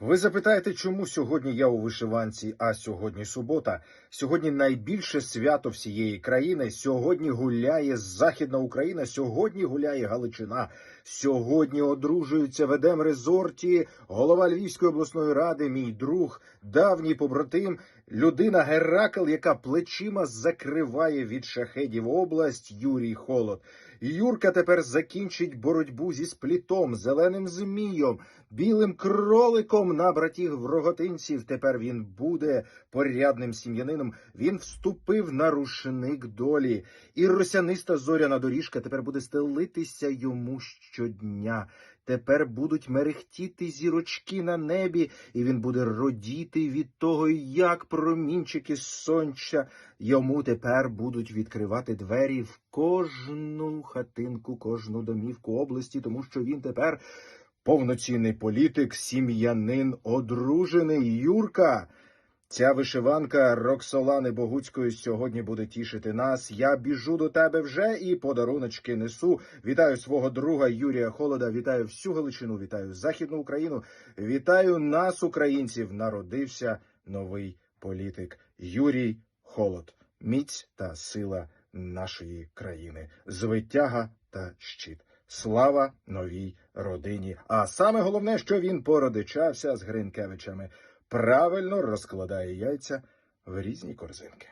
Ви запитаєте, чому сьогодні я у вишиванці, а сьогодні субота? Сьогодні найбільше свято всієї країни. Сьогодні гуляє Західна Україна, сьогодні гуляє Галичина. Сьогодні одружуються в Едем резорті голова Львівської обласної ради, мій друг, давній побратим, людина Геракл, яка плечима закриває від шахедів область Юрій Холод. Юрка тепер закінчить боротьбу зі сплітом, зеленим змієм, білим кроликом на братів роготинців. Тепер він буде порядним сім'янином. Він вступив на рушник долі, і росяниста зоряна доріжка тепер буде стелитися йому щодня. Тепер будуть мерехтіти зірочки на небі, і він буде родіти від того, як промінчики сонця йому тепер будуть відкривати двері в кожну хатинку, кожну домівку області, тому що він тепер повноцінний політик, сім'янин, одружений Юрка. Ця вишиванка Роксолани Богуцької сьогодні буде тішити нас. Я біжу до тебе вже і подаруночки несу. Вітаю свого друга Юрія Холода. Вітаю всю Галичину, вітаю Західну Україну. Вітаю нас, українців. Народився новий політик Юрій Холод. Міць та сила нашої країни. Звитяга та щит. Слава новій родині. А саме головне, що він породичався з Гринкевичами правильно розкладає яйця в різні корзинки.